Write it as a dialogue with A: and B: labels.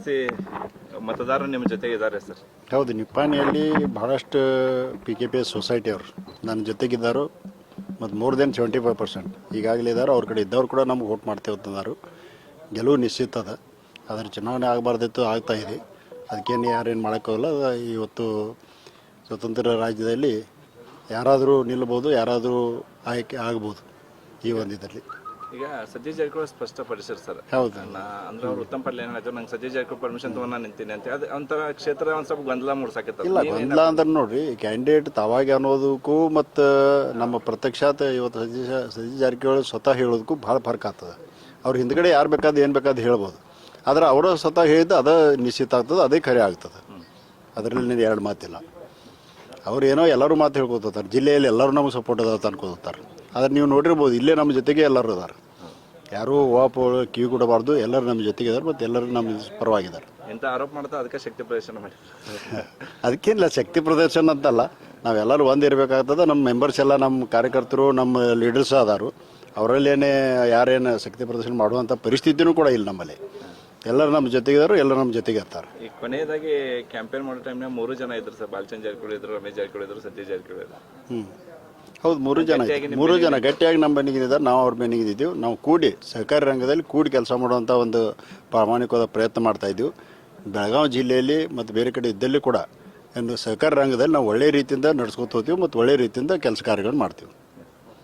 A: ಜಾಸ್ತಿ ಮತದಾರರು ನಿಮ್ಮ ಜೊತೆಗೆ ಇದ್ದಾರೆ ಸರ್.
B: ಹೌದು, ನಿಪ್ಪಾಣಿಯಲ್ಲಿ ಬಹಳಷ್ಟು P K P S society ಅವರು ನನ್ನ ಜೊತೆಗಿದ್ದಾರು. ಮತ್ತು more than seventy five percent ಈಗಾಗಲೇ ಇದ್ದಾರೆ. ಅವ್ರ ಕಡೆ ಇದ್ದವ್ರು ಕೂಡ ನಮ್ಗೆ ವೋಟ್ ಮಾಡ್ತೇವೆ ಅಂತಂದರು ಗೆಲುವು ನಿಶ್ಚಿತ ಅದ. ಆದರೆ ಚುನಾವಣೆ ಆಗಬಾರ್ದಿತ್ತು, ಆಗ್ತಾ ಇದೆ. ಅದಕ್ಕೇನು ಯಾರೇನು ಮಾಡೋಕ್ಕಾಗಲ್ಲ ಇವತ್ತು ಸ್ವತಂತ್ರ ರಾಜ್ಯದಲ್ಲಿ ಯಾರಾದರೂ ನಿಲ್ಬೋದು, ಯಾರಾದರೂ ಆಯ್ಕೆ ಆಗ್ಬೋದು ಈ ಒಂದು ಇದರಲ್ಲಿ
A: ಈಗ ಸತೀಶ್ ಜಾರಕಿಹೊಳಿ ಸ್ಪಷ್ಟಪಡಿಸಿರ್ ಸರ್
B: ಹೌದು.
A: ಅಂದ್ರೆ ಅವ್ರು ಉತ್ತಮ ಪಡ್ಲಿ ಏನಾಯ್ತು ನಂಗೆ ಸಜ್ಜಯ್ ಜಾರಕಿಹೊಳಿ ಪರ್ಮಿಷನ್ ತಗೊಂಡು ನಾನು ನಿಂತೀನಿ ಅಂತ. ಅದು ಒಂಥರ ಕ್ಷೇತ್ರ ಒಂದು ಸ್ವಲ್ಪ ಗೊಂದಲ ಮೂಡ್ಸಾಕತ್ತ
B: ಇಲ್ಲ ಗೊಂದಲ ಅಂದ್ರೆ ನೋಡ್ರಿ ಕ್ಯಾಂಡಿಡೇಟ್ ತಾವಾಗಿ ಅನ್ನೋದಕ್ಕೂ ಮತ್ತು ನಮ್ಮ ಪ್ರತ್ಯಕ್ಷಾತ ಇವತ್ತು ಸಜ್ಜಯ್ ಸತೀಶ್ ಜಾರಕಿಹೊಳಿ ಸ್ವತಃ ಹೇಳೋದಕ್ಕೂ ಭಾಳ ಫರ್ಕ್ ಆಗ್ತದೆ. ಅವ್ರ ಹಿಂದ್ಗಡೆ ಯಾರು ಬೇಕಾದ ಏನು ಬೇಕಾದ ಹೇಳ್ಬೋದು. ಆದ್ರೆ ಅವರು ಸ್ವತಃ ಹೇಳಿದ್ದು ಅದ ನಿಶ್ಚಿತ ಆಗ್ತದೆ ಅದೇ ಖರೆ ಆಗ್ತದೆ. ಅದರಲ್ಲಿ ಎರಡು ಮಾತಿಲ್ಲ. ಅವ್ರು ಏನೋ ಎಲ್ಲರೂ ಮಾತು ಹೇಳ್ಕೊತಾರೆ ಜಿಲ್ಲೆಯಲ್ಲಿ ಎಲ್ಲರೂ ನಮಗೆ ಸಪೋರ್ಟ್ ಅದಾವ ಅನ್ಕೋತಾರೆ ಆದ್ರೆ ನೀವು ನೋಡಿರ್ಬೋದು ಇಲ್ಲೇ ನಮ್ಮ ಜೊತೆಗೆ ಎಲ್ಲರೂ ಇದ್ದಾರೆ ಯಾರೂ ವಾಪ ಕಿವಿ ಕೊಡಬಾರ್ದು ಎಲ್ಲರೂ ನಮ್ಮ ಜೊತೆಗೆ ಇದ್ದಾರೆ ಮತ್ತು ಎಲ್ಲರೂ ನಮ್ಮ ಪರವಾಗಿದ್ದಾರೆ.
A: ಎಂತ ಆರೋಪ ಮಾಡ್ತಾ ಅದಕ್ಕೆ ಶಕ್ತಿ ಪ್ರದರ್ಶನ ಮಾಡಿ
B: ಅದಕ್ಕೇನಿಲ್ಲ ಶಕ್ತಿ ಪ್ರದರ್ಶನ ಅಂತಲ್ಲ. ನಾವೆಲ್ಲರೂ ಒಂದಿರಬೇಕಾಗ್ತದೆ ನಮ್ಮ ಮೆಂಬರ್ಸ್ ಎಲ್ಲ ನಮ್ಮ ಕಾರ್ಯಕರ್ತರು ನಮ್ಮ ಲೀಡರ್ಸ್ ಅದಾರು ಅವರಲ್ಲೇನೇ ಯಾರೇನು ಶಕ್ತಿ ಪ್ರದರ್ಶನ ಮಾಡುವಂಥ ಪರಿಸ್ಥಿತಿನೂ ಕೂಡ ಇಲ್ಲ ನಮ್ಮಲ್ಲಿ. ಎಲ್ಲರೂ ನಮ್ಮ ಜೊತೆಗಿದ್ದಾರೆ ಎಲ್ಲರೂ ನಮ್ಮ ಜೊತೆಗೆ ಇರ್ತಾರೆ.
A: ಈ ಕೊನೆಯದಾಗಿ ಕ್ಯಾಂಪೇನ್ ಮಾಡೋ ಟೈಮ್ನಾಗ ಮೂರು ಜನ ಇದ್ರು ಸರ್. ಬಾಲಚಂದ್ರ ಜಾರಕಿಹೊಳಿ ಇದ್ರು ರಮೇಶ್ ಜಾರಕಿಹೊಳಿ ಇದ್ರು ಸತೀಶ್ ಜಾರಕಿಹೊಳಿ ಇದ್ರು.
B: ಹ್ಞೂ ಹೌದು ಮೂರು ಜನ ಇದ್ದೀವಿ. ಮೂರು ಜನ ಗಟ್ಟಿಯಾಗಿ ನಮ್ಮ ಬೆನ್ನಿಗಿದ್ದಾರೆ ನಾವು ಅವ್ರ ಬೆನ್ನಿಗಿದ್ದೀವಿ. ನಾವು ಕೂಡಿ ಸಹಕಾರಿ ರಂಗದಲ್ಲಿ ಕೂಡಿ ಕೆಲಸ ಮಾಡುವಂಥ ಒಂದು ಪ್ರಾಮಾಣಿಕವಾದ ಪ್ರಯತ್ನ ಮಾಡ್ತಾ ಇದ್ದೀವಿ. ಬೆಳಗಾವಿ ಜಿಲ್ಲೆಯಲ್ಲಿ ಮತ್ತು ಬೇರೆ ಕಡೆ ಇದ್ದಲ್ಲಿ ಕೂಡ ಒಂದು ಸಹಕಾರಿ ರಂಗದಲ್ಲಿ ನಾವು ಒಳ್ಳೆ ರೀತಿಯಿಂದ ನಡ್ಸ್ಕೊತ ಹೋಗ್ತೀವಿ ಮತ್ತು ಒಳ್ಳೆ ರೀತಿಯಿಂದ ಕೆಲಸ ಕಾರ್ಯಗಳನ್ನು ಮಾಡ್ತೀವಿ.